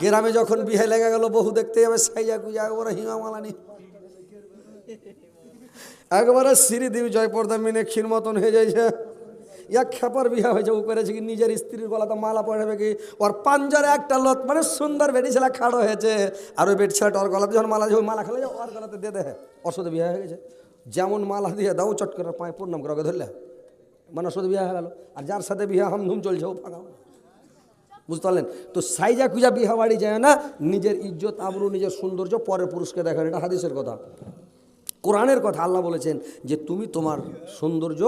গ্রামে যখন বিয়ে লেগে গেল বহু দেখতে যাবে সাইজা কুজা একবারে হিমামালানি একবারে শ্রীদেবী জয়পর্দা মিনে ক্ষীর মতন হয়ে যাইছে। ইয়া খেপার বিয়া হয়েছে ও করেছে কি নিজের স্ত্রীর গলাতে মালা পড়াবে কি? ওর পাঞ্জারে একটা লত মানে সুন্দর বেটি ছেলে খাড়ো হয়েছে। আর ওই বেটি ছেলেটা ওর গলাতে যখন মালা যখন মালা খেলে যায়, ওর গলাতে দিয়ে দেয়। ওর সাথে বিয়ে হয়ে গেছে। যেমন মালা দিয়ে দাও চট করে পায়ে পূর্ণাম করে ওকে ধরলে। মানে ওর সাথে বিয়ে হয়ে গেল। আর যার সাথে বিয়ে হামধুম চলছে ও ফাঁকা বুঝতে পারলেন? তো সাইজা কুজা বিহা বাড়ি যায় না, নিজের ইজ্জত আবরু নিজের সৌন্দর্য পরের পুরুষকে দেখান এটা হাদিসের কথা। কোরআনের কথা আল্লাহ বলেছেন যে তুমি তোমার সৌন্দর্য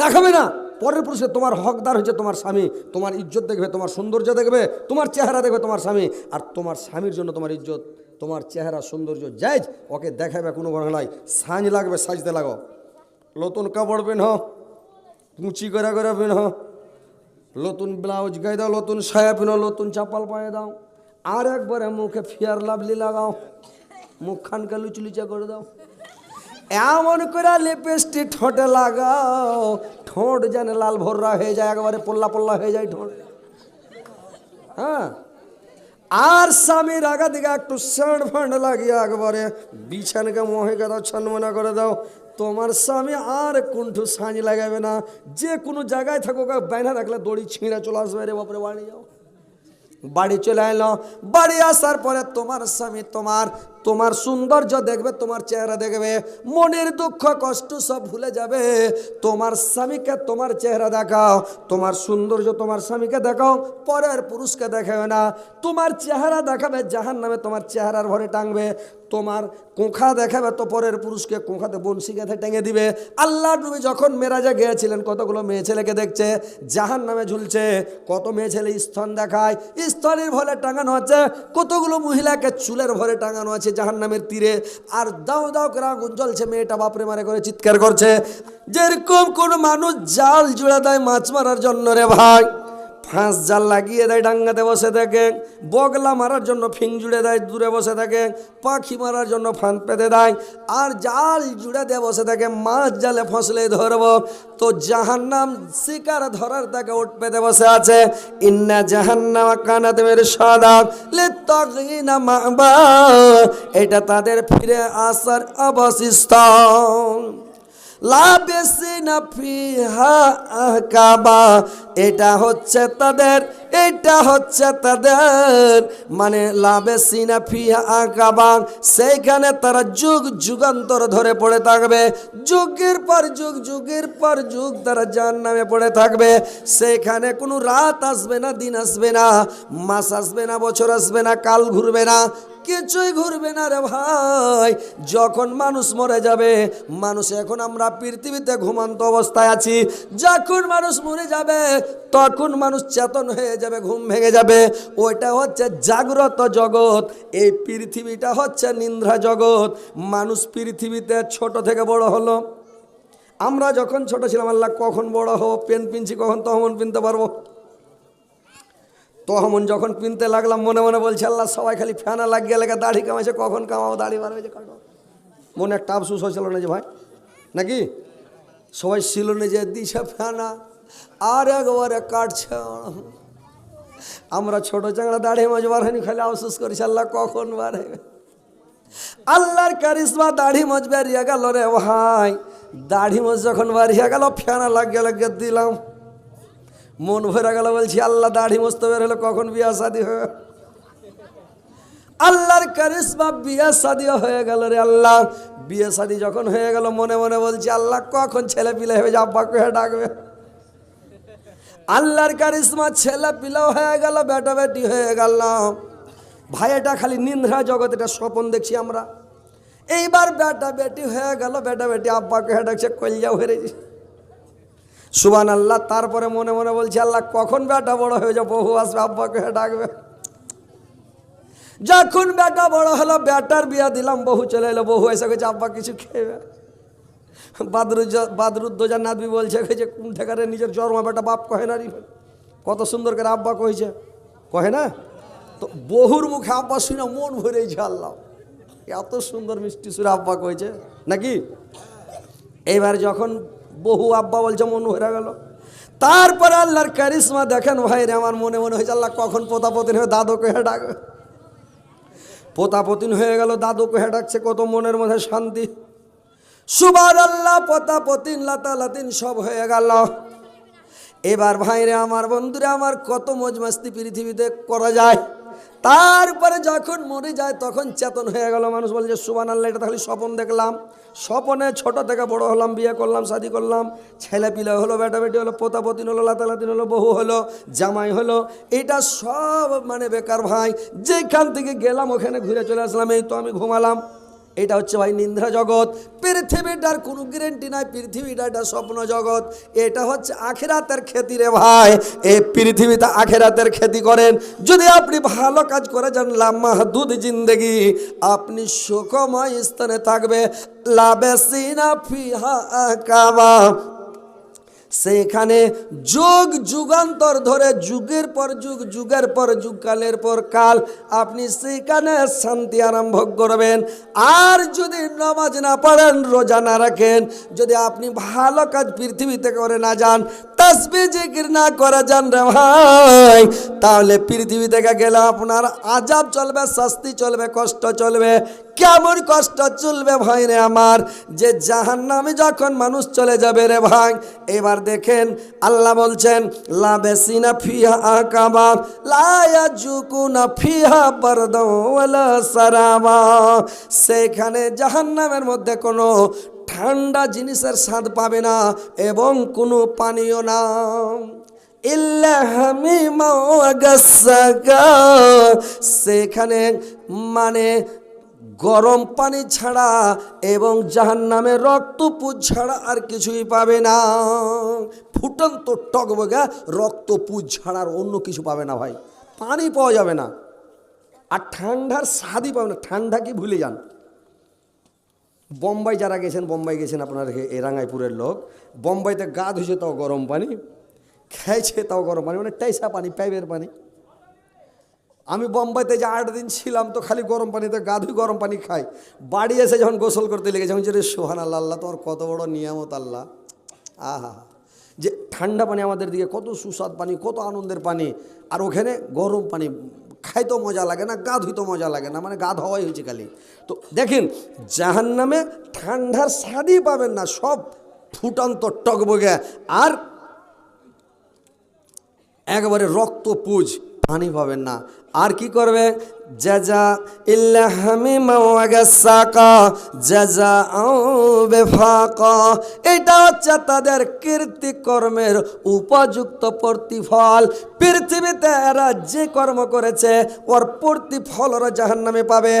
দেখাবে না, পরের পুরুষে তোমার হকদার হচ্ছে তোমার স্বামী, তোমার ইজ্জত দেখবে, তোমার সৌন্দর্য দেখবে, তোমার চেহারা দেখবে তোমার স্বামী, আর তোমার স্বামীর জন্য তোমার ইজ্জত, তোমার চেহারা, সৌন্দর্য যাইজ ওকে দেখাবে কোনো নাই, সাঁজ লাগবে, সাজতে লাগো। নতুন কাপড় পেন কুচি করে করে পেন নতুন ব্লাউজ গায়ে দাও নতুন সায়া পিনো নতুন চাপাল পায়ে দাও। আর একবারে মুখে ফিয়ার লাভলি লাগাও। মুখ খানকে লুচলুচা করে দাও। এমন করে লিপস্টিক ঠোঁটে লাগাও। ঠোঁট যেন লাল ভর্রা হয়ে যায়, একবারে পল্লা পল্লা হয়ে যায় ঠোঁট। হ্যাঁ? আর স্বামীর আগা দিকে একটু স্যান্ড ফান্ড লাগিয়ে একবারে বিছানকে মহে দাও ছন্মনা করে দাও। তোমার স্বামী আর কুণ্ঠু সাঁজ লাগাবে না। যে কোনো জায়গায় থাকো বাইনা রাখলে দড়ি ছিঁড়ে চলে আসবে রে বাপরে, বাড়ি যাও। বাড়ি চলে এলো। বাড়ি আসার পরে তোমার স্বামী তোমার তোমার সৌন্দর্য দেখবে, তোমার চেহারা দেখবে, মনের দুঃখ, কষ্ট সব ভুলে যাবে। তোমার স্বামীকে তোমার চেহারা দেখাও, তোমার সৌন্দর্য তোমার স্বামীকে দেখাও, পরের পুরুষকে দেখাবে না। তোমার চেহারা দেখাবে জাহান নামে তোমার চেহারার ভরে টাঙবে। তোমার কোঁখা দেখাবে তো পরের পুরুষকে, কোঁখাতে বনশি গেঁথে টেঙে দিবে। আল্লাহ নবী যখন মেরাজে গিয়েছিলেন, কতগুলো মেয়ে ছেলেকে দেখছে জাহান নামে ঝুলছে, কত মেয়ে ছেলে স্তন দেখায়, স্তনের ভরে টাঙানো আছে কতগুলো মহিলাকে চুলের ভরে টাঙানো আছে জাহান নামের তীরে, আর দাও দাও করে আগুন জ্বলছে, মেয়েটা বাপরে মারে করে চিৎকার করছে। যেরকম কোন মানুষ জাল জুড়ে দেয় মাছ মারার জন্য রে ভাই, ফাঁস জাল লাগিয়ে দেয় ডাঙ্গাতে বসে থাকে, বগলা মারার জন্য ফিং জুড়ে দেয়, দূরে বসে থাকে, পাখি মারার জন্য ফাঁদ পেতে দেয়, আর জাল জুড়ে দিয়ে বসে থাকে, মাছ জালে ফসলে ধরব, তো জাহান্নাম শিকার ধরার তাকে উঠ পেতে বসে আছে। ইন্না জাহান্নামা কানাতে মেরে সাদা লে তগিনা মাবা এটা তাদের ফিরে আসার অবশিষ্ট আহকাবা এটা হচ্ছে তাদের, এটা হচ্ছে তাদের। মানে লাবেসিনা ফিহা আহকাবা সেইখানে তারা যুগ যুগান্তর ধরে পড়ে থাকবে। যুগের পর যুগ, যুগের পর যুগ তারা জান নামে পড়ে থাকবে। সেইখানে কোনো রাত আসবে না, দিন আসবে না। মাস আসবে না, বছর আসবে না, কাল ঘুরবে না। কিছুই ঘুরবে না রে ভাই। যখন মানুষ মরে যাবে, মানুষ এখন আমরা পৃথিবীতে ঘুমান্ত অবস্থায় আছি। যখন মানুষ মরে যাবে, তখন মানুষ চেতন হয়ে যাবে, ঘুম ভেঙে যাবে। ওইটা হচ্ছে জাগ্রত জগৎ। এই পৃথিবীটা হচ্ছে নিন্দ্রা জগৎ। মানুষ পৃথিবীতে ছোট থেকে বড় হলো। আমরা যখন ছোট ছিলাম, আল্লাহ কখন বড় হব? পেন পিনছি কখন, তখন পিনতে পারব? তখন যখন পিনতে লাগলাম, মনে মনে বলছে, আল্লাহ, সবাই খালি ফ্যানা লাগিয়ে লেগে দাড়ি কামাইছে, কখন কামাবো দাড়ি বার হয়েছে কাটো মনে একটা আফসুস হয়েছিল না যে ভাই, নাকি? সবাই ছিল না যে দিছে ফ্যানা আর একবারে কাটছে আমরা ছোট চাংড়া দাড়ি মাঝ বার খালি আফসুস করেছি, আল্লাহ, কখন হবে আল্লাহর কারিশমা দাড়ি মজ বেরিয়ে গেল রে ভাই। দাড়ি মজ যখন বাড়িয়ে গেল ফ্যানা লাগিয়ে লাগিয়ে দিলাম। মন ভরে গেল বলছি, আল্লাহ দাড়ি মস্ত বের হলো, কখন বিয়া শাদি হবে? আল্লাহর কারিশমা বিয়া শাদি হয়ে গেল রে আল্লাহ। বিয়ে শাদি যখন হয়ে গেল, মনে মনে বলছি, আল্লাহ কখন ছেলে পিলে হবে, যে আব্বা কে ডাকবে। আল্লাহর কারিশমা ছেলে পিলেও হয়ে গেল বেটা বেটি হয়ে গেল। ভাইটা খালি নিন্দ্রা জগৎ এটা স্বপন দেখছি আমরা। এইবার বেটা বেটি হয়ে গেল বেটা বেটি আব্বাকে ডাকছে কলিয়া হয়ে গেছে। সুবান আল্লাহ তারপরে মনে মনে বলছে, আল্লাহ, কখন বেটা বড় হয়ে যাবে? বহু আসবে আব্বাকে ডাকবে? যখন বেটা বড় হলো, বেটার বিয়া দিলাম বহু চলে এলো বহু এসে গেছে আব্বা, কিছু খেয়ে বাদরুজ বাদরুদ্দোজা নাদবি বলছে যে কোন ঠেকারে নিজের জন্মা বেটা বাপ কহে না কত সুন্দর করে আব্বা কইছে। কহে না? তো বহুর মুখে আব্বা শুনে মন ভরেছে আল্লাহ। এত সুন্দর মিষ্টি সুরে আব্বা কইছে। নাকি? এইবার যখন বহু আব্বা বলছে, মন ভরে গেল। তারপরে আল্লাহর কারিশমা দেখেন ভাই রে আমার মনে মনে হয়েছে, আল্লাহ কখন পোতাপতিন হয়ে দাদুকে হে ডাক। পোতাপতিন হয়ে গেল, দাদুকে হে ডাকছে, কত মনের মধ্যে শান্তি। সুবার আল্লাহ পোতাপতিন লাতা লাতিন সব হয়ে গেল। এবার ভাইরে, আমার বন্ধুরা, আমার কত মজ মাস্তি পৃথিবীতে করা যায়। তারপরে যখন মরে যায়, তখন চেতন হয়ে গেল। মানুষ বলে যে সুবান আল্লাহ এটা তাহলে স্বপন দেখলাম। স্বপনে ছোট থেকে বড় হলাম, বিয়ে করলাম, শাদি করলাম। ছেলে পিলে হলো বেটা বেটি হলো পোতাপতিন হলো, লাতালাতিন হলো বহু হলো, জামাই হলো। এটা সব মানে বেকার ভাই। যেখান থেকে গেলাম, ওখানে ঘুরে চলে আসলাম। এই তো আমি ঘুমালাম। এটা হচ্ছে ভাই নিন্দ্রা জগৎ। পৃথিবীটার কোনো গ্যারেন্টি নাই, পৃথিবীটা এটা স্বপ্ন জগৎ। এটা হচ্ছে আখেরাতের খ্যাতি রে ভাই। এই পৃথিবীতে আখেরাতের খ্যাতি করেন। যদি আপনি ভালো কাজ করে যান লাম্মাহদুদ জিন্দেগি, আপনি সুখময় স্থানে থাকবে। লাবেসিনা ফিহা কাবা। সেখানে যুগ যুগান্তর ধরে, যুগের পর যুগ, যুগের পর যুগ, কালের পর কাল, আপনি সেখানে শান্তি আরম্ভ করবেন। আর যদি নামাজ না পড়েন, রোজা না রাখেন, যদি আপনি ভালো কাজ পৃথিবীতে করে না যান তসবি জিকির না করা যান রে ভাই। তাহলে পৃথিবী থেকে গেলে আপনার আজাব চলবে, শাস্তি চলবে, কষ্ট চলবে। কেমন কষ্ট চলবে ভাই রে আমার? যে জাহান নামে যখন মানুষ চলে যাবে রে ভাই, এবার দেখেন আল্লাহ বলছেন লাবেসিনা ফিহা আকাবা লায়া জুকুনা ফিহা বারদাওয়ালা সারাবা। সেখানে জাহান্নামের মধ্যে কোনো ঠান্ডা জিনিসের স্বাদ পাবে না এবং কোনো পানীয় না। সেখানে মানে গরম পানি ছাড়া এবং জাহান নামে রক্তপুজ ছাড়া আর কিছুই পাবে না। ফুটন্ত টকবগা রক্তপুজ ছাড়া আর অন্য কিছু পাবে না ভাই। পানি পাওয়া যাবে না। আর ঠান্ডার স্বাদই পাবে না। ঠান্ডা কি ভুলে যান। বোম্বাই যারা গেছেন, বোম্বাই গেছেন আপনার এ রাঙ্গাইপুরের লোক। বোম্বাইতে গা ধুয়েছে তাও গরম পানি, খেয়েছে তাও গরম পানি মানে টাইসা পানি, পাইপের পানি। আমি বোম্বাইতে যে আট দিন ছিলাম তো খালি গরম পানিতে গা ধুই, গরম পানি খাই। বাড়ি এসে যখন গোসল করতে লেগেছে, আমি যে সোহান আল্লাহ আল্লাহ তোমার কত বড় নিয়ামত, আল্লাহ। আহা, যে ঠান্ডা পানি আমাদের দিকে কত সুস্বাদ পানি, কত আনন্দের পানি। আর ওখানে গরম পানি খাইতো মজা লাগে না গা ধুইতেও মজা লাগে না মানে গা ধোয়াই হয়েছে খালি। তো দেখেন জাহান নামে ঠান্ডার স্বাদই পাবেন না, সব ফুটান্ত টকবগে। আর একবারে রক্ত পুজ পানি পাবেন না। আর কি করবে? জাজা ইল্লা হামিমা ওয়া গাসাকা জাজা বেফাকা এটা হচ্ছে তাদের কীর্তিকর্মের উপযুক্ত প্রতিফল। পৃথিবীতে এরা যে কর্ম করেছে, ওর প্রতিফল ওরা জাহান্নামে পাবে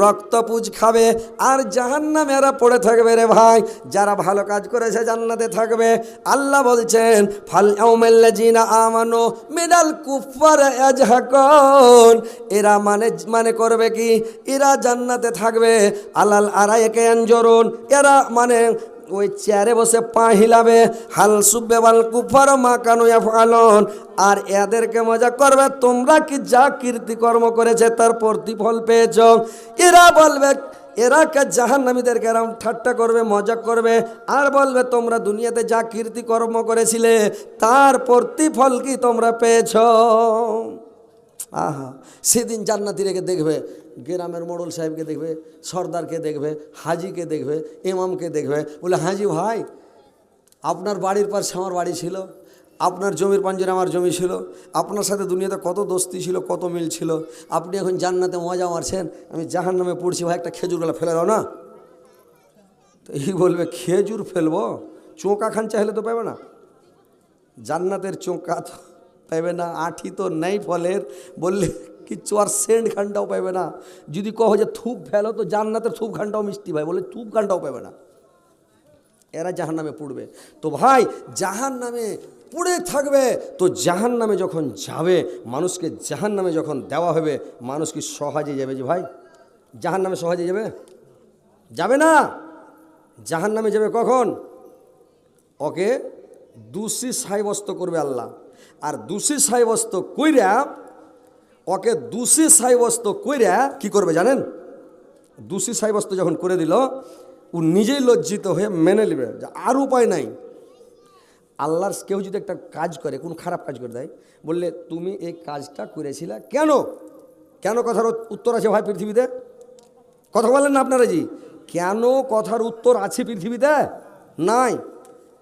রক্তপুজ খাবে, আর জাহান্নামে এরা পড়ে থাকবে রে ভাই। যারা ভালো কাজ করেছে জান্নাতে থাকবে। আল্লাহ বলছেন, ফাল ইয়াউমাল্লাযিনা আমানু মিনাল কুফার ইয়াজহাকুন। এরা মানে মানে করবে কি? এরা জান্নাতে থাকবে। আলাল আরাইকে আনজরুন। এরা মানে ওই চেয়ারে বসে পা হিলাবে। হাল সুব্বে বাল কুফার মা কানুয়া ফালন আর এদেরকে মজা করবে, তোমরা কি যা কীর্তিকর্ম করেছে তার প্রতিফল পেয়েছ? এরা বলবে, এরা কে জাহান্নামীদেরকে এরম ঠাট্টা করবে, মজা করবে। আর বলবে, তোমরা দুনিয়াতে যা কীর্তিকর্ম করেছিলে, তার প্রতিফল কি তোমরা পেয়েছ? আহা, সেদিন জান্নাতি রেখে দেখবে, গ্রামের মোড়ল সাহেবকে দেখবে, সর্দারকে দেখবে, হাজিকে দেখবে, ইমামকে দেখবে, বলে, হাজি ভাই, আপনার বাড়ির পাশে আমার বাড়ি ছিল, আপনার জমির পাঞ্জরে আমার জমি ছিল, আপনার সাথে দুনিয়াতে কত দোস্তি ছিল, কত মিল ছিল, আপনি এখন জান্নাতে মজা মারছেন, আমি জাহান নামে পড়ছি, ভাই, একটা খেজুর গলা ফেলে দাও না। তো এই বলবে, খেজুর ফেলব? চোঁকা খান চাইলে তো পাবে না। জান্নাতের চোঁকা তো পাইবে না, আঠি তো নেই ফলের, বললে কিচ্ছু আর সেন্ট খানটাও পাইবে না। যদি কহ যে থুপ ফেলো তো জান্নাতের থুপ খানটাও মিষ্টি ভাই, বলে থুপ খানটাও পাবে না। এরা জাহান নামে পড়বে। তো ভাই জাহান নামে পড়ে থাকবে, তো জাহান নামে যখন যাবে, মানুষকে জাহান নামে যখন দেওয়া হবে, মানুষ কি সহজে যাবে যে ভাই? জাহান নামে সহজে যাবে? যাবে না। জাহান নামে যাবে কখন? ওকে দোষী সাব্যস্ত করবে আল্লাহ। আর দোষী সাব্যস্ত কইরা, ওকে দোষী সাব্যস্ত কইরা কি করবে জানেন? দোষী সাব্যস্ত যখন করে দিল, ও নিজেই লজ্জিত হয়ে মেনে নেবে। আর উপায় নাই। আল্লাহর কেউ যদি একটা কাজ করে, কোন খারাপ কাজ করে দেয়, বললে, তুমি এই কাজটা করেছিলে কেন? কেন কথার উত্তর আছে ভাই পৃথিবীতে? কথা বলেন না আপনারা জি। কেন কথার উত্তর আছে পৃথিবীতে? নাই।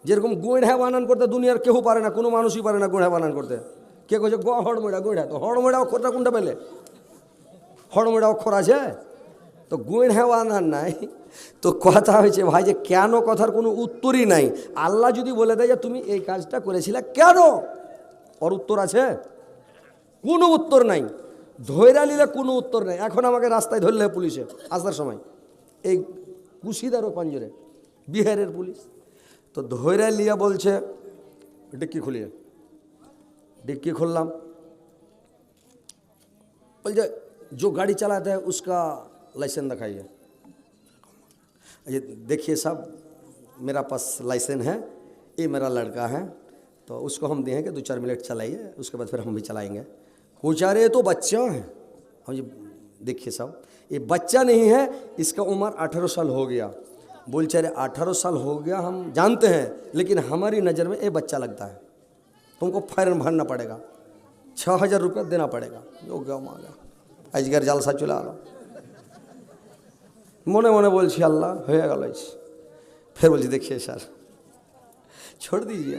যেরকম গোঁড়া বানান করতে দুনিয়ার কেউ পারে না, কোনো মানুষই পারে না গোঁড়া বানান করতে। কে কইছে, গ, হড়মোড়া, গোঁড়া তো হড়মোড়া অক্ষরটা কোনটা পেলে। হড়মোড়া অক্ষর আছে? তো গোঁড়া বানান নাই। তো কথা হয়েছে, ভাই, যে কেন কথার কোনো উত্তরই নাই? আল্লাহ যদি বলে দেয় যে, তুমি এই কাজটা করেছিলে কেন? ওর উত্তর আছে? কোনো উত্তর নাই। ধৈরা নিলে কোনো উত্তর নেই। এখন আমাকে রাস্তায় ধরলে পুলিশে, আসার সময়। এই কুশিদারও পাঞ্জরে। বিহারের পুলিশ। তো ধৈরা লিয়া বলছে ডিক্কি খুলিয়ে डिक्की खोललाम बोल जो गाड़ी चलाता है उसका लाइसेंस दिखाइए ये देखिए साहब मेरा पास लाइसेंस है ये मेरा लड़का है तो उसको हम दिए हैं कि दो चार मिनट चलाइए उसके बाद फिर हम भी चलाएंगे बेचारे तो बच्चा हैं हम ये देखिए साहब ये बच्चा नहीं है इसका उम्र अठारह साल हो गया बोल चारे अठारह साल हो गया हम जानते हैं, लेकिन हमारी नज़र में ये बच्चा लगता है। तुमको फाइन भरना पड़ेगा छः हज़ार रुपया देना पड़ेगा। जो गया अजगर जालसा चुला मोने मोने মনে বলছি अल्लाह, हो গেল फिर बोल देखिए सर, छोड़ दीजिए।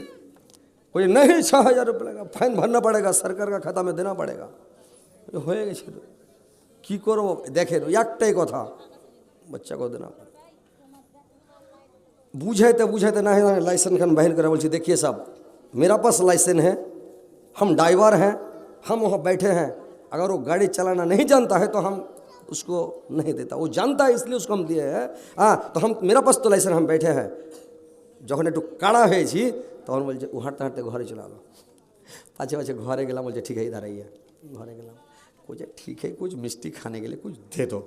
बोलिए नहीं छः हज़ार रुपये लगेगा फाइन भरना पड़ेगा, सरकार का खाता में देना पड़ेगा। হয়ে গেছে তো करो, देखे तो, एकटाई तो कथा बच्चा को देना। बुझे तो बुझे तो ना लाइसेंस खन बहन कर देखिए सब मेरा पास लाइसेंस है, हम ड्राइवर हैं, हम वहाँ बैठे हैं, अगर वो गाड़ी चलाना नहीं जानता है तो हम उसको नहीं देता। वो जानता है, इसलिए उसको हम दिए हैं। हाँ तो हम, मेरा पास तो लाइसेंस हम बैठे हैं। যখন একটু কাড়া হয়েছি তখন बोलिए ও हटते घर चला চলে আলো पाचे পাছে ঘরে গেলাম ठीक है, इधर आइए। ঘরে গেলাম কোচে ठीक है, कुछ मिस्टी खाने के लिए कुछ दे दो।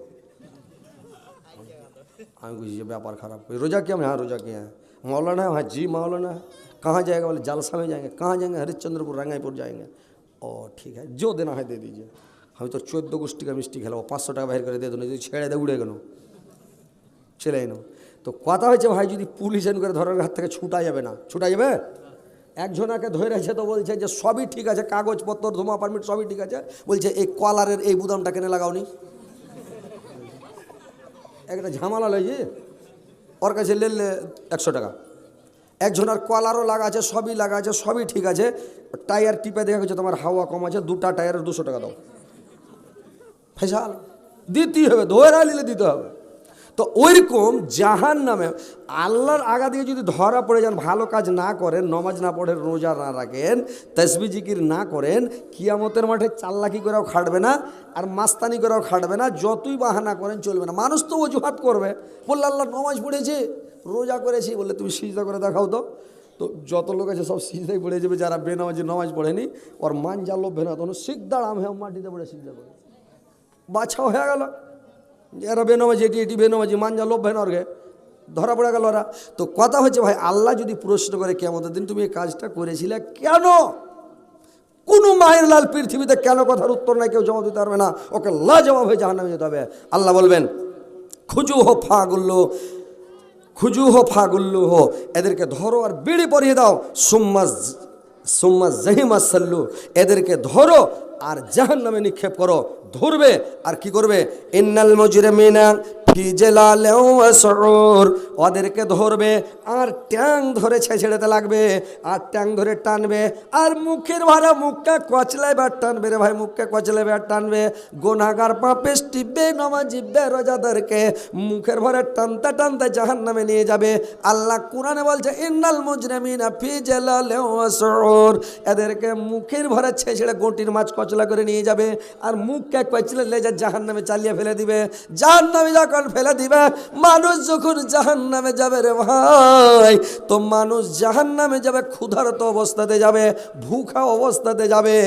আমি বুঝি যে ব্যাপার খারাপ कोई रोजा किया हाँ रोजा किया है मौलाना है हाँ जी मौलाना है कहाँ जाएगा बोले जालसा में जाएंगे कहाँ जाएंगे हरिश्चंद्रपुर रंगाईपुर जाएंगे ओ ठीक है जो देना है दे दीजिए আমি তো চোদ্দো গোষ্ঠী का মিষ্টি খেলাবো পাঁচশো টাকা বাইর করে দিয়ে দেবো যদি ছেড়ে দেয় উড়ে গেল চলে এনো তো কথা হয়েছে ভাই যদি পুলিশ এন করে ধরার হাত থেকে ছুটা যাবে না ছুটা যাবে একজনাকে ধরে আছে তো বলছে যে সবই ঠিক আছে কাগজপত্র ধোমা পারমিট সবই ঠিক আছে বলছে এই কলারের এই বুদামটা কেনে লাগাওনি একটা ঝামেলা লাগে ওর কাছে লেলে একশো টাকা। একজনের কলারও লাগা আছে, সবই লাগা আছে, সবই ঠিক আছে, টায়ার টিপে দেখা গেছে তোমার হাওয়া কম আছে, দুটা টায়ারের দুশো টাকা দাও। ফেসাল। দিতেই হবে, ধরে নিলে দিতে হবে। তো ওইরকম জাহান নামে আল্লাহর আগা দিয়ে যদি ধরা পড়ে যান, ভালো কাজ না করেন, নমাজ না পড়েন রোজা না রাখেন, তসবি, জিকির না করেন, কিয়ামতের মাঠে চাল্লাকি করেও খাটবে না আর মাস্তানি করেও খাটবে না, যতই বাহানা করেন চলবে না। মানুষ তো অজুহাত করবে। বললে, আল্লাহ, নমাজ পড়েছে, রোজা করেছি। বললে, তুমি সিজদা করে দেখাও তো। তো যত লোক আছে সব সিজদাই পড়ে যাবে, যারা বেনামাজি নমাজ পড়েনি, ওর মান যা লোভ না তখন সিকদার আম মাটিতে পড়ে সিজদা করে। বাছাও হয়ে গেল। এরা বেনামাজি, এটি এটি বেনামাজি, মানজা লোভ ভেনরগে ধরা পড়ে গেল ওরা। তো কথা হচ্ছে ভাই, আল্লাহ যদি প্রশ্ন করে কেমন দিন তুমি এই কাজটা করেছিলে কেন? কোনো মায়ের লাল পৃথিবীতে কেন কথার উত্তর নাই, কেউ জবাব দিতে পারবে না। ওকে লা জবাব হয়ে জাহান্নামে যেতে হবে। আল্লাহ বলবেন খুজু হো ফাগুল্লো খুজু হো ফাগুল্লু হো, এদেরকে ধরো আর বিড়ি পরিয়ে দাও। সুম্মা সুম্মা জহিমা সাল্লু, এদেরকে ধরো আর জাহান নামে নিক্ষেপ করো, ধরবে, আর কি করবে? ইন্নাল মজুরে মিনা ওদেরকে ধরবে, আর ট্যাং ধরে ছেড়েতে লাগবে, আর ট্যাং ধরে টানবে, আর মুখের ভাড়া মুখটা কচলাইবে আর টানবে রে ভাই মুখকে কচলাইবে আর টানবে। গোনাগার পাপেস টিপবে নামাজি বেরোজাদেরকে মুখের ভরে টানতে টানতে জাহান নামে নিয়ে যাবে। আল্লাহ কোরআনে বলছে, ইন্নাল মুজরিমিনা ফি সুর এদেরকে মুখের ভরে ছেড়ে গোটির মাছ কচলা করে নিয়ে যাবে। আর মুখকে কচলে লেজে জাহান নামে চালিয়ে ফেলে দিবে। জাহান নামে যখন ফেলে দিবে, মানুষ যখন জাহান নামে যাবে রে ভাই, তো মানুষ জাহান নামে যাবে, ক্ষুধারত অবস্থাতে যাবে, ভুখা অবস্থাতে যাবে।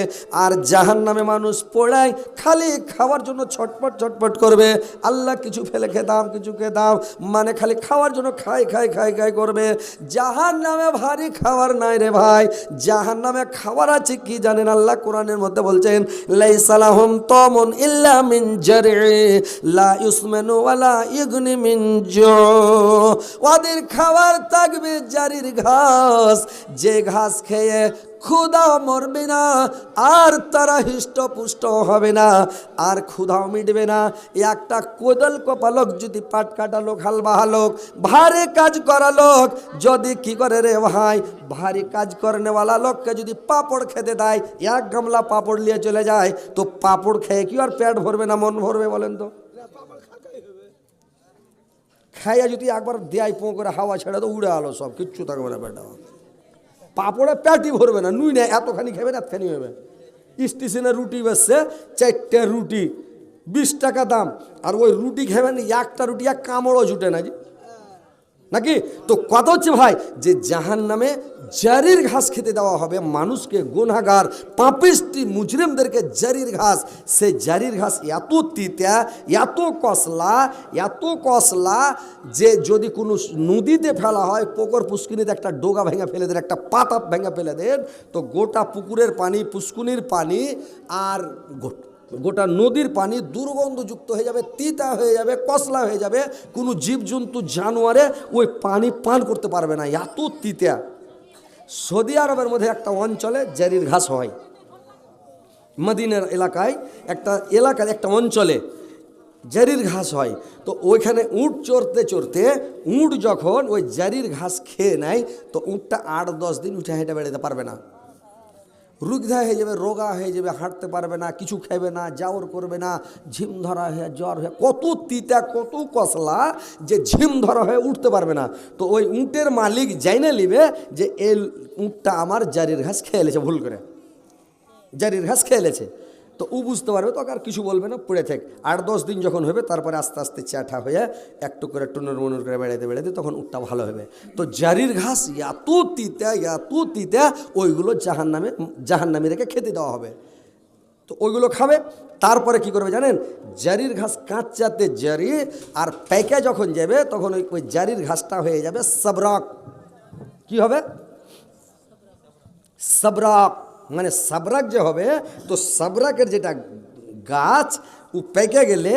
আর জাহান নামে মানুষ পড়ায়, খালি খাওয়ার জন্য ছটপট ছটপট করবে। আল্লাহ কিছু ফেলে খেতাম কিছু খেতাম মানে খালি খাওয়ার জন্য খাই খাই খাই খাই করবে। জাহান নামে ভারী খাবার নাই রে ভাই। জাহান নামে খাবার আছে কি জানেন আল্লাহ? কোরআনের মধ্যে বলছে বলছেন লাইসালাহুম তমন ইল্লা মিন জারঈ, লা ইউসমানু ওয়ালা ইগনি মিন জু। ওদের খাবার থাকবে জারির ঘাস, যে ঘাস খেয়ে ক্ষুধাও মরবে না, আর তারা হৃষ্টপুষ্ট হবে না, আর ক্ষুধাও মিটবে না। একটা কোদল কপালক যদি পাট কাটা লোক হাল বাহালোক ভারী কাজ করা লোক, যদি কি করে রে ভাই? ভারী কাজ করেনেওয়ালা লোককে যদি পাপড় খেতে দেয়, এক গামলা পাপড় নিয়ে চলে যায়, তো পাপড় খেয়ে কি আর পেট ভরবে না, মন ভরবে বলেন তো? খাইয়া যদি একবার দেয় পোঁ করে হাওয়া ছেড়ে তো উড়ে আলো সব, কিচ্ছু থাকবে না পেটা পাপড়ে প্যাটি ভরবে না, নুই না, এতখানি খাবেন এতখানি হবে। স্টেশনে রুটি বেসছে চারটে রুটি, বিশ টাকা দাম। আর ওই রুটি খাবেন একটা রুটি এক কামড়ও জুটে না। নাকি? তো কথা হচ্ছে ভাই, যে জাহান নামে জারির ঘাস খেতে দেওয়া হবে, মানুষকে গুনাগার পাপিস্টি মুজরিমদেরকে জারির ঘাস। সে জারির ঘাস এত তিতা, এত কসলা এত কসলা যে যদি কোনো নদীতে ফেলা হয়, পুকুর পুষ্কুনিতে একটা ডোগা ভেঙে ফেলে দেন, একটা পাতা ভেঙে ফেলে দেন, তো গোটা পুকুরের পানি পুষ্কুনির পানি আর গো- গোটা নদীর পানি দুর্গন্ধযুক্ত হয়ে যাবে, তিতা হয়ে যাবে, কসলা হয়ে যাবে। কোনো জীবজন্তু, জানোয়ারে ওই পানি পান করতে পারবে না, এত তিতা। সৌদি আরবের মধ্যে একটা অঞ্চলে জারির ঘাস হয়। মদিনার এলাকায় একটা এলাকার একটা অঞ্চলে জারির ঘাস হয়। তো ওইখানে উঁট চড়তে চড়তে, উঁট যখন ওই জারির ঘাস খেয়ে নেয়, তো উঁটটা আট দশ দিন উঠে হেঁটে বেড়াতে পারবে না। রুগধা হয়ে যাবে, রোগা হয়ে যাবে, হাঁটতে পারবে না, কিছু খাবে না, জাওর করবে না, ঝিম ধরা হয়ে, জ্বর হয়ে, কত তিতা, কত কসলা যে ঝিম ধরা হয়ে উঠতে পারবে না। তো ওই উঁটের মালিক জাইনে নিবে যে এই উঁটটা আমার জারির ঘাস খেয়ে এলেছে ভুল করে। জারির ঘাস খেয়ে এলেছে তো ও বুঝতে পারবে তো আর কিছু বলবে না, পড়ে থাক। আট দশ দিন যখন হবে, তারপরে আস্তে আস্তে চ্যাঠা হয়ে একটু করে টুনুর মনুর করে বেড়াতে বেড়াতে তখন উঠটা ভালো হবে। তো জারির ঘাস এত তিতা এত তিতা, ওইগুলো জাহান নামে জাহান নামে রেখে খেতে দেওয়া হবে। তো ওইগুলো খাবে, তারপরে কি করবে জানেন? জারির ঘাস কাঁচাতে জারি, আর প্যাকে যখন যাবে, তখন ওই ওই জারির ঘাসটা হয়ে যাবে সাবরাক। কি হবে? সাবরাক। মানে সাবরাক যে হবে, তো সাবরাকের যেটা গাছ ও পেকে গেলে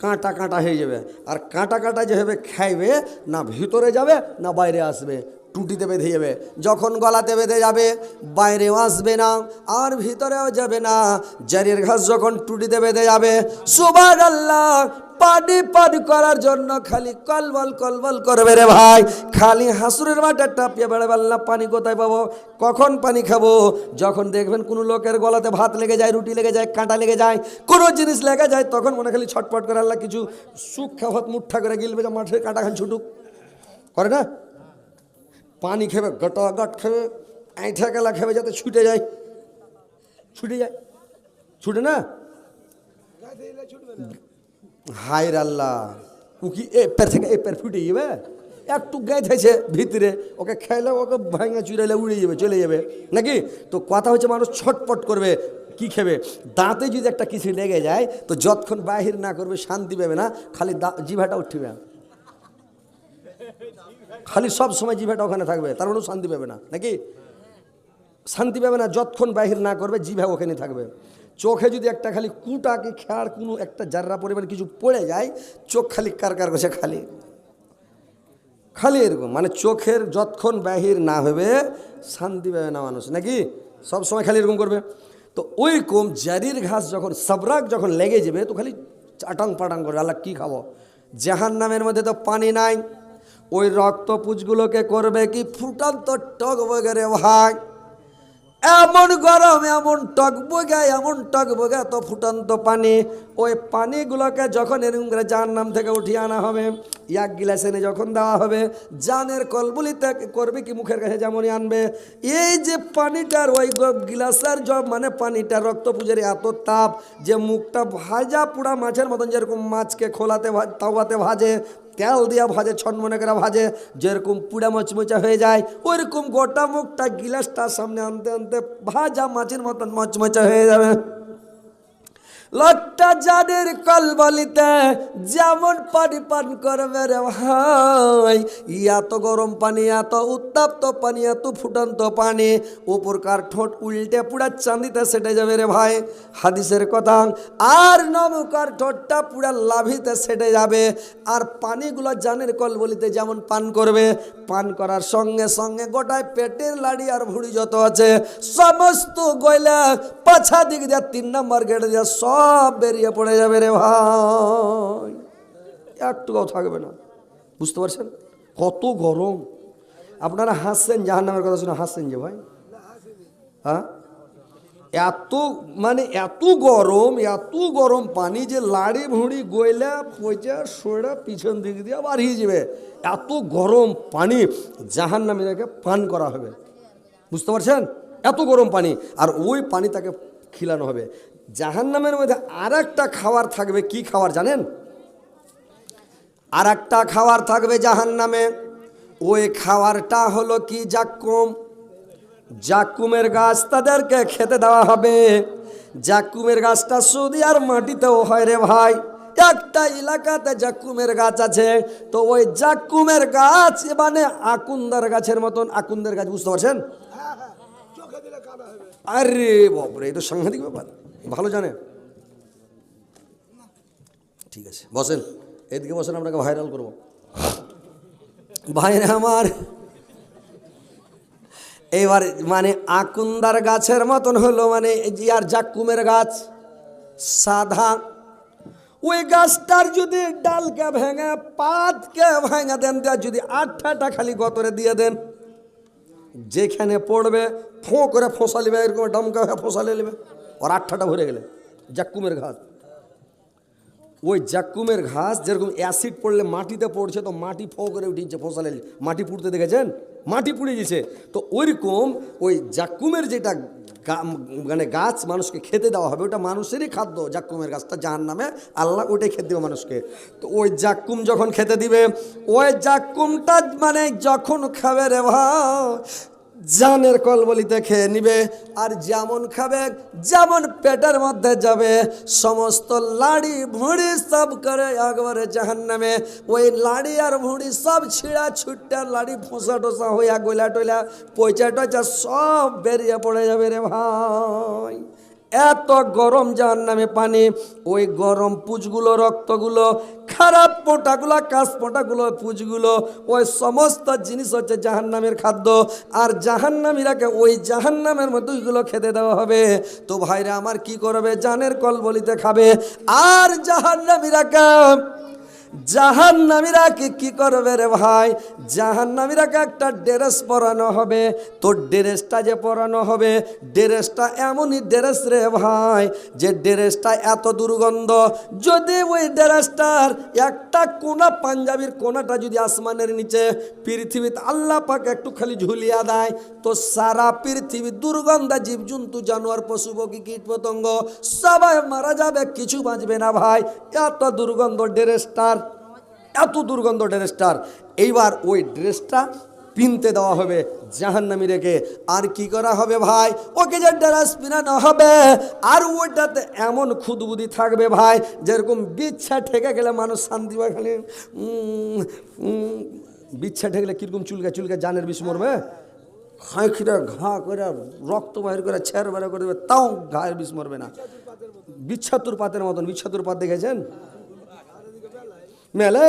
কাঁটা কাঁটা হয়ে যাবে। আর কাঁটা কাঁটা যে হবে খাইবে, না ভিতরে যাবে, না বাইরে আসবে। টুটিতে বেঁধে যাবে। যখন গলাতে বেঁধে যাবে, বাইরেও আসবে না, আর ভিতরেও যাবে না। জারির ঘাস যখন টুটিতে বেঁধে যাবে সুবাদ আল্লাহ পানি পানি করার জন্য খালি কলবল কলবল করবে রে ভাই। খালি হাসুরের মাঠে টাপিয়ে বেড়াবে আল্লাহ, পানি কোথায় পাবো? কখন পানি খাব? যখন দেখবেন কোনো লোকের গলাতে ভাত লেগে যায়, রুটি লেগে যায়, কাঁটা লেগে যায়, কোনো জিনিস লেগে যায়, তখন মনে খালি ছটপট করে আল্লাহ কিছু সুখ খাওয়াত মুঠা করে গিলবে যে মাঠের কাঁটা খান ছুটুক। করে না? পানি খেবে, গটা গট খেবে, আইঠা গেলা খেবে যাতে ছুটে যায়। ছুটে যায়। ছুটে না? হায় আল্লাহ। ও কি এ পের থেকে এ পের ফুটে যাবে? একটু গায়ে থাকছে ভিতরে, ওকে খাইলে ওকে ভাঙা চুড়াইলে উড়ে যাবে, চলে যাবে। নাকি? তো কথা হচ্ছে মানুষ ছটপট করবে, কি খেবে? দাঁতে যদি একটা কিছু লেগে যায়, তো যতক্ষণ বাহির না করবে, শান্তি পাবে না, খালি জিভাটা উঠবে। খালি সব সময় জিভাটা ওখানে থাকবে, তার মানে শান্তি পাবে না। নাকি? শান্তি পাবে না, যতক্ষণ বাহির না করবে, জিভা ওখানে থাকবে। চোখে যদি একটা খালি কুটা কি খেয়ার কোনো একটা জাররা পরিমাণ কিছু পড়ে যায়, চোখ খালি কার কার করছে খালি। খালি এরকম মানে চোখের যতক্ষণ বাহির না হবে, শান্তি পাবে না মানুষ, নাকি? সব সময় খালি এরকম করবে। তো ওই রকম জারির ঘাস যখন সাবরাক যখন লেগে যাবে, তো খালি চাটাং পাটাং করবে আল্লাহ কী খাব? জাহান নামের মধ্যে তো পানি নাই। ওই রক্ত পুজগুলোকে করবে কি? ফুটান্ত টক বগেরে ভাই। এমন গরম, এমন টক বগা, এমন টক বগা তো ফুটন্ত পানি। ওই পানিগুলোকে যখন এরকম করে জান নাম থেকে উঠিয়ে আনা হবে, এক গিলাস এনে যখন দেওয়া হবে, জানের কলবুলিতে করবে কি, মুখের কাছে যেমনই আনবে। এই যে পানিটার, ওই গিলাসের জ মানে পানিটা রক্ত পুজোর এত তাপ যে মুখটা ভাজা পুরা মাছের মতন যেরকম মাছকে খোলাতে তাওয়াতে ভাজে তেল দিয়া ভাজে, ছনমনে করে ভাজে, যেরকম পুড়া মচমচা হয়ে যায়, ওইরকম গোটা মুখটা গিলাসটা সামনে আনতে আনতে ভাজা মাছের মতন মচমচা হয়ে যাবে। লট্টা জানের কলবলিতে যেমন পানি পান করবে রে ভাই, এত গরম পানি, এত উত্তাপ্ত পানি, এত ফুটন্ত পানি, উপরকার ঠোঁট উল্টে পুরা চাঁদিতে সেটে যাবে রে ভাই। হাদিসের কথা, আর নমকার ঠোঁটটা পুরা লাভিতে সেটে যাবে। আর পানিগুলো জানের কলবলিতে যেমন পান করবে, পান করার সঙ্গে সঙ্গে গোটায় পেটের লাড়ি আর ভুড়ি যত আছে, সমস্ত গয়লা পাছা দিক দিয়ে তিন নম্বর গেট দিয়ে সব বেরিয়ে পড়ে যাবে রে ভাই। একটুও থাকবে না। বুঝতে পারছেন? কত গরম। আপনারা হাসছেন জাহান নামের কথা শুনে হাসছেন যে ভাই। হ্যাঁ? এত মানে এত গরম এত গরম পানি যে লাড়ি ভুঁড়ি গইলা পচা সোড়া, পিছন দিক দিয়ে বাড়িয়ে যাবে। এত গরম পানি জাহান নামে পান করা হবে। বুঝতে পারছেন? এত গরম পানি, আর ওই পানি তাকে খিলানো হবে। জাহান নামের মধ্যে আর একটা খাবার থাকবে, কি খাবার জানেন? আর একটা খাবার থাকবে জাহান নামে ওই খাবারটা হলো কি জাক্কুম? জাকুমের গাছ তাদেরকে খেতে দেওয়া হবে। জাকুমের গাছটা সৌদি আর মাটিতেও হয় রে ভাই। একটা এলাকাতে জাকুমের গাছ আছে। তো ওই জাকুমের গাছ মানে আকুন্দার গাছের মতন, আকুন্দের গাছ, বুঝতে পারছেন? আরে বাপরে এই তো সাংঘাতিক ব্যাপার। ভালো জানে। ঠিক আছে, বসেন। এদিকে বসেন, আপনাকে ভাইরাল করব। ভাইরা আমার। এবার মানে আকুন্দার গাছের মতন হলো মানে আর জাকুমের গাছ, সাদা। ওই গাছটার যদি ডালকে ভেঙে, পাতকে ভেঙে দেন যদি আঠাটা খালি গতরে দিয়ে দেন যেখানে পড়বে, ফোঁ করে ফোঁসা নেবে এরকম ডমকা হয়ে ফোঁসা নেবে ওর আঠাটা ভরে গেলে, জাক্কুমের ঘাস। ওই জাক্কুমের ঘাস যেরকম অ্যাসিড পড়লে মাটিতে পড়ছে, তো মাটি ফোঁ করে উঠিছে ফোঁসা মাটি পুড়তে দেখেছেন? মাটি পুড়ে গেছে। তো ওইরকম ওই জাক্কুমের যেটা মানে গাছ মানুষকে খেতে দেওয়া হবে, ওটা মানুষেরই খাদ্য জাকুমের গাছটা যার নামে আল্লাহ ওটাই খেতে দেবে মানুষকে। তো ওই জাকুম যখন খেতে দিবে, ওই জাকুমটা মানে যখন খাবে রে ভাই জানের কলবলিতে খেয়ে নিবে, আর যেমন খাবে, যেমন পেটের মধ্যে যাবে, সমস্ত লাড়ি ভুঁড়ি সব করে একবারে জাহান নামে ওই লাড়ি আর ভুঁড়ি সব ছিঁড়া ছুট্টা লাড়ি ফোঁসা টোসা হইয়া গোলা টোলা পয়চা টয়চা সব বেরিয়ে পড়ে যাবে রে ভাই। এত গরম যার নামে পানি, ওই গরম পুজগুলো, রক্তগুলো, খারাপ পোটাগুলো কাঁচ পোটাগুলো, পুজগুলো, ওই সমস্ত জিনিস হচ্ছে জাহান নামের খাদ্য। আর জাহান নামিরাকে ওই জাহান নামের মতো ওইগুলো খেতে দেওয়া হবে। তো ভাইরা, আমার কি করবে? জানের কল বলিতে খাবে। আর জাহান নামীরাকে জাহান নামীরাকে কি করবে রে ভাই? জাহান নামীরাকে একটা ড্রেস পরানো হবে। তো ড্রেসটা যে পরানো হবে, ড্রেসটা এমনই ড্রেস রে ভাই, যে ড্রেসটা এত দুর্গন্ধ। যদি ওই ড্রেসটার একটা কোনা পাঞ্জাবির কোনাটা যদি আসমানের নিচে পৃথিবীতে আল্লাহ পাক একটু খালি ঝুলিয়া দেয়, তো সারা পৃথিবী দুর্গন্ধা জীবজন্তু, জানোয়ার, পশু পক্ষী কীট পতঙ্গ সবাই মারা যাবে, কিছু বাঁচবে না ভাই। এত দুর্গন্ধ ড্রেসটার। এত দুর্গন্ধ ড্রেসটার। এইবার ওই ড্রেসটা পিনতে দেওয়া হবে জাহান্নামি রেখে। আর কি করা হবে ভাই? ওকে যে ড্রেস পিনানো হবে, আর ওইটাতে এমন খুদবুদি থাকবে ভাই, যেরকম বিচ্ছা ঠেকে গেলে মানুষ শান্তি পায় খালি। বিচ্ছা ঠেকলে কীরকম চুলকা চুলকা জানের বিষ মরবে খাঁখিরা ঘা করে, রক্ত বাহির করে, ছেড় বেড়া করে দেবে, তাও ঘায়ের বিষ মরবে না। বিচ্ছাতুর পাতের মতন, বিচ্ছাতুর পাত দেখেছেন? মেলে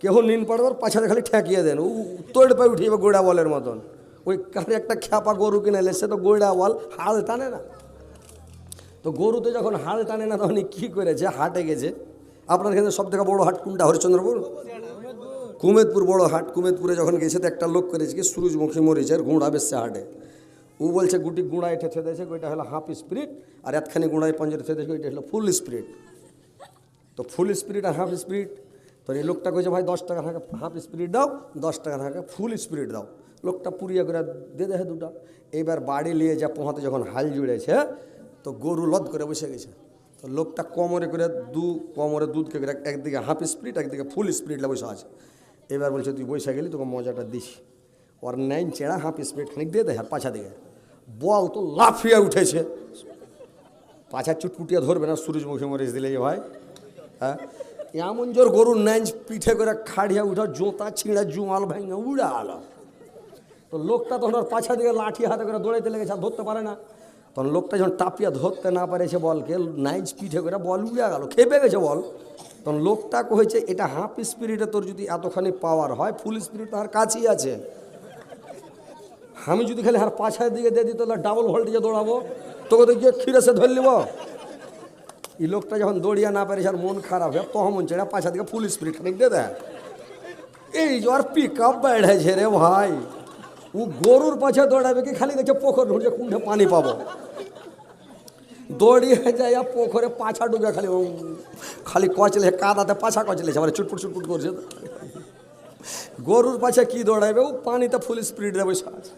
কেহ নিন পড়বার পাছাতে খালি ঠেকিয়ে দেন। ও তোড় পায়ে উঠিয়ে গোড়া বলের মতন। ওই কারে একটা খ্যাপা গরু কিনে সে তো গোড়া বল হাল টানে না। তো গরুতে যখন হাল টানে না তখন কি করেছে? হাটে গেছে। আপনার এখানে সব থেকে বড় হাট কোনটা? হরিচন্দ্রপুর কুমেদপুর বড় হাট। কুমেদপুরে যখন গেছে, তো একটা লোক করেছে কি, সূরজমুখী মরিচের গুঁড়া বেসছে হাটে। ও বলছে, গুটি গুঁড়া এটা ছেদেছে ওইটা হলো হাফ স্পিরিট, আর একখানি গুঁড়ায় পঞ্জরে ছেদেছে ওইটা হলো ফুল স্পিরিট। তো ফুল স্পিরিট আর হাফ স্পিরিট তো এই লোকটা কইছে ভাই, দশ টাকা হাঁকা হাফ স্পিরিট দাও, দশ টাকা হাঁকা ফুল স্পিরিট দাও। লোকটা পুরিয়া করে দিয়ে দেয় দুটা। এইবার বাড়ি নিয়ে যা পোহাতে যখন হাল জুড়েছে, তো গরু লদ করে বসে গেছে। তো লোকটা কোমরে করে দু, কোমরে দুধকে করে একদিকে হাফ স্পিরিট একদিকে ফুল স্পিরিট বসে আছে। এবার বলছে, তুই বসে গেলি, তোকে মজাটা দিস। ওর নাইন চেড়া হাফ স্পিরিট খানিক দিয়ে দেয় পাছা দিকে। বল তো লাফিয়ে উঠেছে। পাছা চুটপুটিয়া ধরবে না, সূর্যমুখী মরিচ দিলে যে ভাই হ্যাঁ? এমন জোর গরুর নাইজ পিঠে করে খাড়িয়া উঠা, জোতা ছিঁড়া জুমাল ভাঙা উড়া আলো। তো লোকটা তখন ওর পাছা দিকে লাঠি হাতে করে দৌড়াইতে লেগেছে, আর ধরতে পারে না। তখন লোকটা যখন টাপিয়া ধরতে না পারেছে বলকে নাইজ পিঠে করে বল, উড়ে গেল, খেপে গেছে বল। তখন লোকটা কহেছে এটা হাফ স্পিরিটে তোর যদি এতখানি পাওয়ার হয় ফুল স্পিরিট তার কাছেই আছে। আমি যদি খালি হার পাছায় দিকে দিয়ে দিই, তাহলে ডাবল ভোল্টেজে দৌড়াবো। তোকে তো গিয়ে খিরে সে ধরে নিব এই লোকটা যখন দৌড়িয়া না আর মন খারাপ হয় তখন মন চেড়া পাছা দিকে ফুল স্পিরিট খানিক দিয়ে দেয়। এই আর পিক আপ বেড়েছে রে ভাই। ও গরুর পাছে দৌড়াবে কি খালি দেখছে পোখর ঢুকছে কুণ্ঠে পানি পাবো? দৌড়িয়ে যায় পোখরে পাছা ডুবে খালি খালি কচলে, কাদাতে পাছা কচলেছে মানে চুটপুট চুটপুট করছে। গরুর পাছে কি দৌড়াবে ও পানিতে ফুল স্পিড দেবে আছে